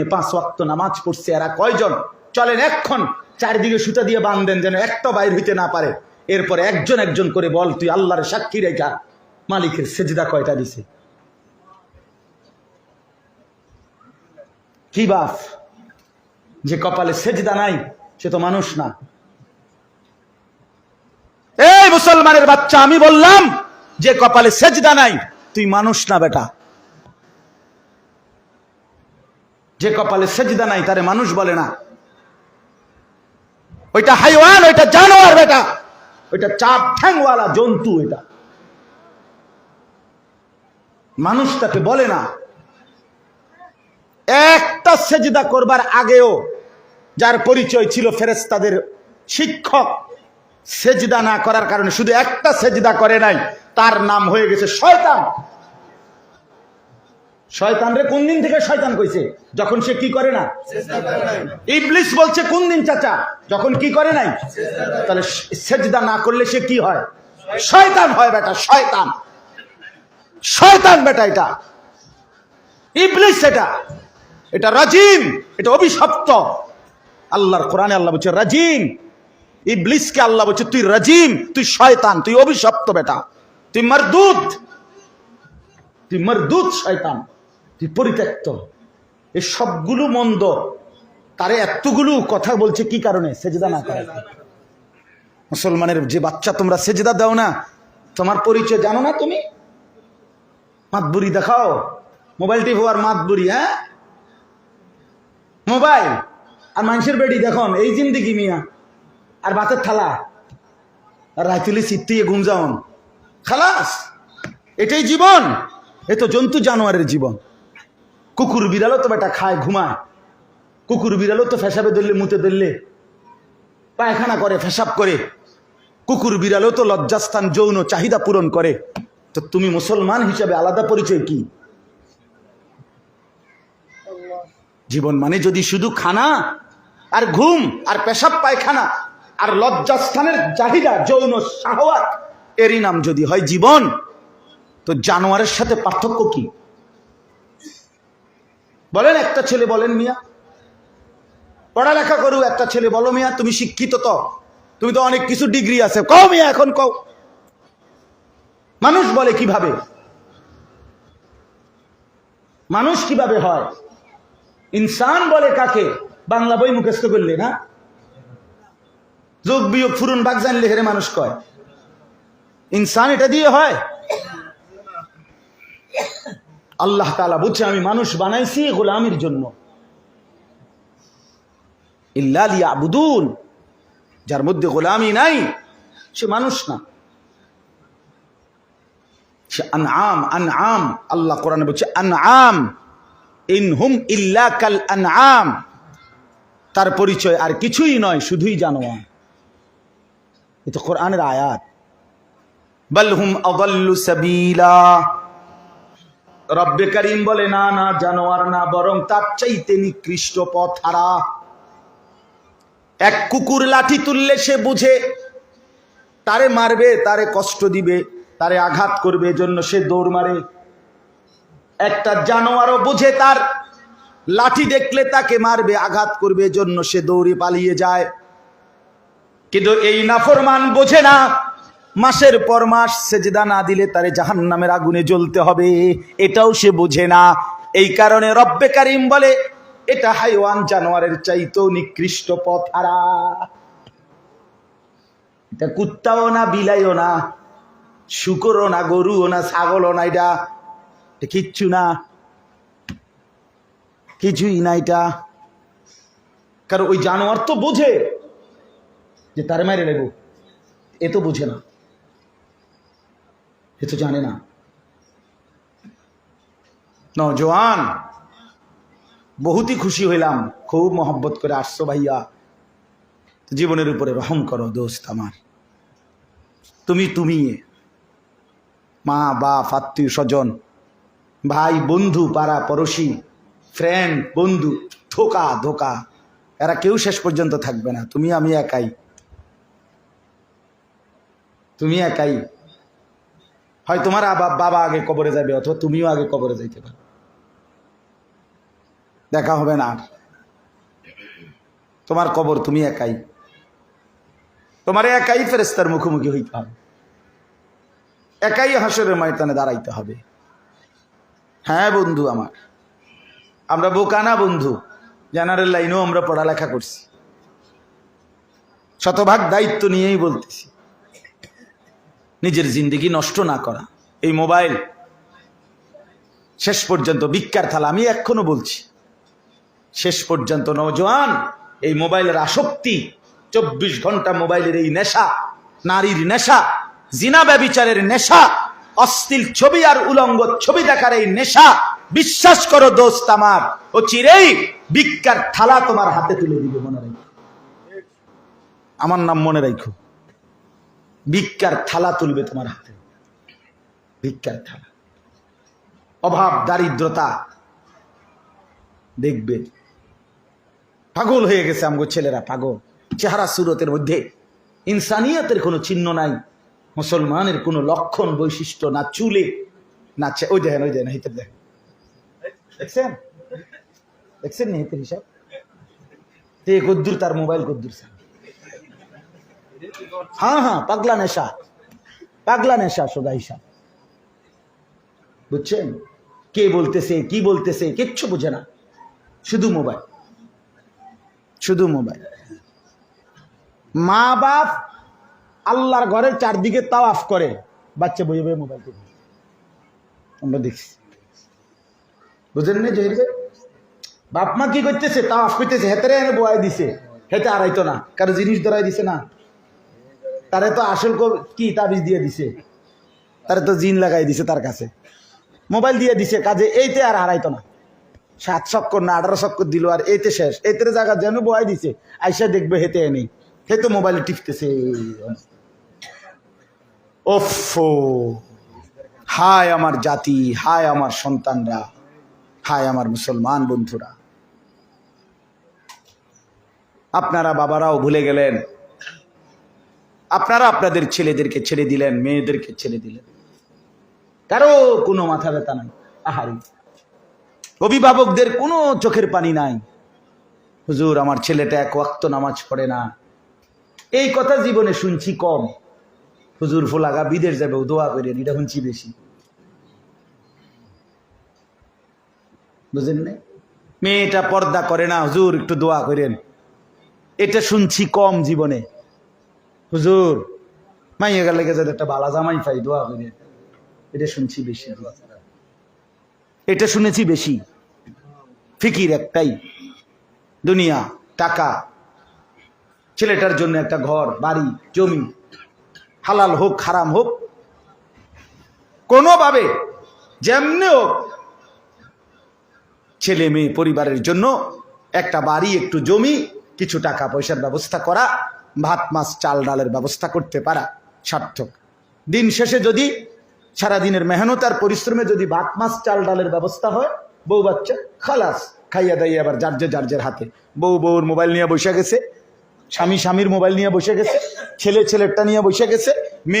পাঁচ ওয়াক্ত নামাজ পড়ছে, এরা কয়জন? চলেন এক্ষণ চারিদিকে সুতা দিয়ে বাঁধেন যেন একটা বাইর হইতে না পারে। এরপর একজন একজন করে বল, তুই আল্লাহর সাক্ষী রেখা। মালিকের সেজদা কয়টা দিছে? কি বাপ? যে কপালে সেজদা নাই, সে তো মানুষ না। এই মুসলমানের বাচ্চা, আমি বললাম, যে কপালে সেজদা নাই, তুই মানুষ না বেটা। যে কপালে সেজদা নাই, তারে মানুষ বলে না। ওইটা হাইওয়ান, ওইটা জানোয়ার বেটা। ওইটা চাপ ঠ্যাংওয়ালা জন্তু এটা। মানুষ তাকে বলে না। একটা সেজদা করবার আগেও যার পরিচয় ছিল ফেরেস্তাদের শিক্ষক, সেজদা না করার কারণে শুধু একটা সেজদা করে নাই, তার নাম হয়ে গেছে শয়তান। শয়তান রে কোন দিন থেকে শয়তান কইছে? যখন সে কি করে না? ইবলিস বলছে, কোন দিন চাচা? যখন কি করে নাই? তাহলে সেজদা না করলে সে কি হয়? শয়তান হয় বেটা, শয়তান। শয়তান বেটা এটা। ইবলিস এটা। এটা রাজিম, এটা অভিশপ্ত। আল্লাহর কোরআনে আল্লাহ বলছে, রাজিম। ইবলিসকে আল্লাহ বলছে, তুই রাজিম, তুই শয়তান, তুই অভিশপ্ত বেটা। তুই মরদুদ। তুই মরদুদ শয়তান। তুই পরিত্যক্ত এই সবগুলো মন্দ, তারে এতগুলো কথা বলছে কি কারণে? সেজদা না করে মুসলমানের যে বাচ্চা তোমরা সেজদা দাও না, তোমার পরিচয় জানো না তুমি? মাতবুরি দেখাও। মোবাইল টিভি আর মাতবুরি হ্যাঁ? মোবাইল আর মানুষের বেডি দেখুন, এই জিন্দিগি মিয়া। আর ভাতের থালা। আর রাইতুলি চিত্তিয়ে যাওন খালাস, এটাই জীবন। এ তো জন্তু জানোয়ারের জীবন। কুকুর বিড়ালও তো বেটা খায়, ঘুমায়। কুকুর বিড়ালও তো ফেসাবে ধরলে মুতে ধরলে পায়খানা করে, ফেসাব করে। কুকুর বিড়ালও তো লজ্জাস্থান, যৌন চাহিদা পূরণ করে। তো তুমি মুসলমান হিসাবে আলাদা পরিচয় কি? জীবন মানে যদি শুধু খানা, আর ঘুম, আর পেশাব পায়খানা, আর লজ্জাস্থানের চাহিদা, যৌন শাহওয়াত এরই নাম যদি হয় জীবন, তো জানোয়ারের সাথে পার্থক্য কি? বলেন, একটা ছেলে বলেন মিয়া। পড়ালেখা করু, একটা ছেলে বলো মিয়া, তুমি শিক্ষিত তো। তুমি তো অনেক কিছু ডিগ্রি আছে। কও মিয়া এখন, কও। মানুষ বলে কীভাবে? মানুষ কীভাবে হয়? ইনসান বলে কাকে? বাংলা বই মুখস্থ করলে না? যোগ বিয়োগ ফুরুন বাগ জানলে হেরে মানুষ কয়। ইনসান এটা দিয়ে হয়? আল্লাহ তালা বুঝছে, আমি মানুষ বানাইছি গোলামির জন্য। ইল্লালিয়া আবুদুন যার মধ্যে গোলামি নাই, সে মানুষ না। সে আন আম আন আম আল্লাহ কোরআনে বলছে, আনআম। ইন হুম ইল্লা কাল আন আম তার পরিচয় আর কিছুই নয়, শুধুই জানোয়ার। এ তো কোরআনের আয়াত। বল হুম সাবিলা। রব্বে করিম বলে, না না, জানোয়ার না, বরং তার চাইতে নিকৃষ্ট পথ হারা। এক কুকুর লাঠি তুললে সে বুঝে, তারে মারবে, তারে কষ্ট দিবে, তারে আঘাত করবে, এজন্য সে দৌড় মারে। একটা জানোয়ারও বুঝে, তার লাঠি দেখলে তাকে মারবে, আঘাত করবে, এজন্য সে দৌড়ে পালিয়ে যায়। কিন্তু এই নাফরমান বোঝে না মাসের পর মাস সেজদা না দিলে তারে জাহান নামের আগুনে জ্বলতে হবে। এটাও সে বোঝে না। এই কারণে রব্বে কারিম বলে, এটা হাইওয়ান জানোয়ারের চাইতেও নিকৃষ্ট পথ হারা। এটা কুত্তাও না, বিলাইও না, শুকরও না, গরুও না, ছাগলও না এটা। কিচ্ছু না। কিছুই না এটা। কারণ ওই জানোয়ার তো বোঝে যে তার মেরে নেব। এ তো বুঝে না। এ তো জানে না। নজওয়ান বহুতই খুশি হইলাম, খুব মহব্বত করে আসছো ভাইয়া। জীবনের উপরে রহম করো, দোস্ত আমার। তুমি তুমি, মা, বাপ, আত্মীয় স্বজন, ভাই, বন্ধু, পাড়া, পড়োশি ফ্রেন্ড বন্ধু, ধোকা ধোকা, এরা কেউ শেষ পর্যন্ত থাকবে না। তুমি, আমি একাই। তুমি একাই। হয় তোমার বাবা আগে কবরে যাবে অথবা তুমিও আগে কবরে যাইতে পারো। দেখা হবে না তোমার কবর তুমি একাই। তোমার একাই ফেরেস্তার মুখোমুখি হইতে হবে। একাই হাসরের ময়দানে দাঁড়াইতে হবে। হ্যাঁ বন্ধু আমার। আমরা বোকানা বন্ধু। জেনারেল লাইনেও আমরা পড়ালেখা করছি। শতভাগ দায়িত্ব নিয়েই বলতেছি। নিজের জিন্দগি নষ্ট না করা। এই মোবাইল শেষ পর্যন্ত ভিক্ষার থালা, আমি এখনও বলছি, শেষ পর্যন্ত নৌজওয়ান এই মোবাইলের আসক্তি, চব্বিশ ঘণ্টা মোবাইলের এই নেশা, নারীর নেশা, জিনা ব্যবিচারের নেশা, অশ্লীল ছবি আর উলঙ্গ ছবি দেখার এই নেশা, বিশ্বাস করো দোস্ত আমার, ও চিরেই ভিক্ষার থালা তোমার হাতে তুলে দিবে, মনে রাখো। আমার নাম মনে রাখো। ভিক্ষার থালা তুলবে তোমার হাতে। ভিক্ষার থালা। অভাব, দারিদ্রতা দেখবে। পাগল হয়ে গেছে আমগো ছেলেরা, পাগল। চেহারা সুরতের মধ্যে ইনসানিয়তের কোনো চিহ্ন নাই, মুসলমানের কোনো লক্ষণ বৈশিষ্ট্য না চুলে, না ওই দেখেন ওই দেখেন হিতের দেখেন। দেখছেন? দেখছেন নি হিতের হিসাব? তে কদ্দুর, তার মোবাইল কদ্দুর, স্যার। হ্যাঁ হ্যাঁ পাগলা নেশা। পাগলা নেশা সোজা হিসাব। বুঝছেন? কে বলতেছে, কি বলতেছে, কিচ্ছু বোঝে না। শুধু মোবাইল। শুধু মোবাইল। মা বাপ আল্লাহর ঘরের চারদিকে তাওয়াফ করে, বাচ্চা বইয়ে বইয়ে মোবাইল টিপে। আমরা দেখছি। বুঝলেন না জহির ভাই? বাপ মা কি করতেছে? তাও আফ করতেছে, হেতারে এনে বয়াই দিছে। হেতে আড়াইতো না, কারও জিনিস ধরাই দিছে না। তারে তো আসল কো- তাবিজ দিয়ে দিছে? তারে তো জিন লাগাই দিছে তার কাছে। মোবাইল দিয়ে দিছে, কাজে এইতে আর হারাইতো না। সাত চক্কর না, আঠারো চক্কর দিল আর এইতে শেষ। এইতে জায়গা যেন বয়াই দিছে, আইসা দেখবে হেতে নেই হে তো মোবাইলে টিপতেছে ওফো! হায় আমার জাতি, হায় আমার সন্তানরা, হায় আমার মুসলমান বন্ধুরা। আপনারা বাবারাও ভুলে গেলেন আপনারা আপনাদের ছেলেদেরকে ছেড়ে দিলেন, মেয়েদেরকে ছেড়ে দিলেন। কারও কোনো মাথা ব্যথা নাই, আহারি। অভিভাবকদের কোনো চোখের পানি নাই। হুজুর, আমার ছেলেটা এক ওয়াক্ত নামাজ পড়ে না। এই কথা জীবনে শুনছি কম। হুজুর, ফোলাগা বিদেশ যাবে দোয়া করেন, এটা শুনছি বেশি। বুঝেন না মেয়েটা পর্দা করে না, হুজুর, একটু দোয়া করেন। এটা শুনছি কম জীবনে। হুজুর, মাইয়া গেলে গেছে একটা বালা জামাই পাই, দোয়া করেন এটা শুনছি বেশি। এটা শুনেছি বেশি। ফিকির একটাই। দুনিয়া, টাকা। ছেলেটার জন্য একটা ঘর, বাড়ি, জমি। হালাল হোক, হারাম হোক। কোনোভাবে, যেমনি হোক, ছেলে মেয়ে পরিবারের জন্য একটা বাড়ি, একটু জমি, কিছু টাকা পয়সার ব্যবস্থা করা ভাত, মাছ, চাল, ডালের ব্যবস্থা করতে পারা সার্থক। দিন শেষে যদি সারাদিনের মেহনত আর পরিশ্রমে যদি ভাত, মাছ, চাল, ডালের ব্যবস্থা হয়, বউ বাচ্চা খালাস খাইয়া দাইয়া আবার যার যে যার হাতে। বউ বউর মোবাইল নিয়ে বসে গেছে, স্বামী স্বামীর মোবাইল নিয়ে বসে গেছে, ছেলে ছেলেরটা নিয়ে বসে গেছে, মেয়ে